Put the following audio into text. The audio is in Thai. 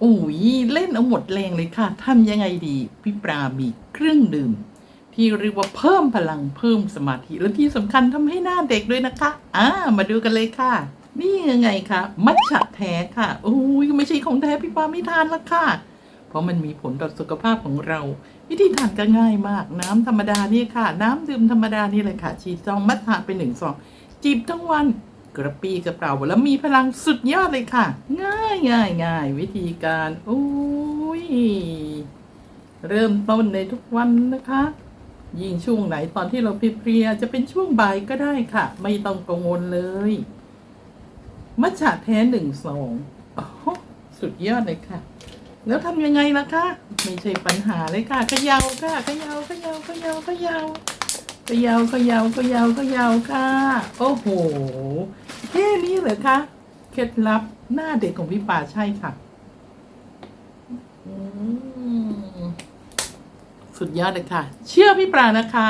โอ้ยเล่นเอาหมดแรงเลยค่ะทำยังไงดี พี่ปรามีเครื่องดื่ม ที่เรียกว่าเพิ่มพลังเพิ่มสมาธิ และที่สำคัญทำให้หน้าเด็กด้วยนะคะอ่ามาดูกันเลยค่ะ นี่ยังไงคะมัทฉะแท้ค่ะโอ้ยไม่ใช่ของแท้พี่ปาไม่ทานละค่ะ เพราะมันมีผลต่อสุขภาพของเรา วิธีทานก็ง่ายมาก น้ำธรรมดานี่ค่ะ น้ำดื่มธรรมดานี่เลยค่ะชีซองมัทฉะไปหนึ่งซองจิบทั้งวัน กระปี้กระเปร่าแล้วมีพลังสุดยอดเลยค่ะ ง่ายง่ายง่ายวิธีการโอ้ยเริ่มต้นในทุกวันนะคะ ยิ่งช่วงไหนตอนที่เราเพลียจะเป็นช่วงบ่ายก็ได้ค่ะ ไม่ต้องกังวลเลย มัทฉะแท้หนึ่งสองสุดยอดเลยค่ะ แล้วทำยังไงล่ะคะ ไม่ใช่ปัญหาเลยค่ะขยาวค่ะเขยาเขยาเขยาเขยาเขยาเขยาเขยาเขยาค่ะ โอ้โหแค่นี้เหรอคะเคล็ดลับหน้าเด็กของพี่ป่าใช่ค่ะอืมสุดยอดเลยค่ะ เชื่อพี่ปลานะคะ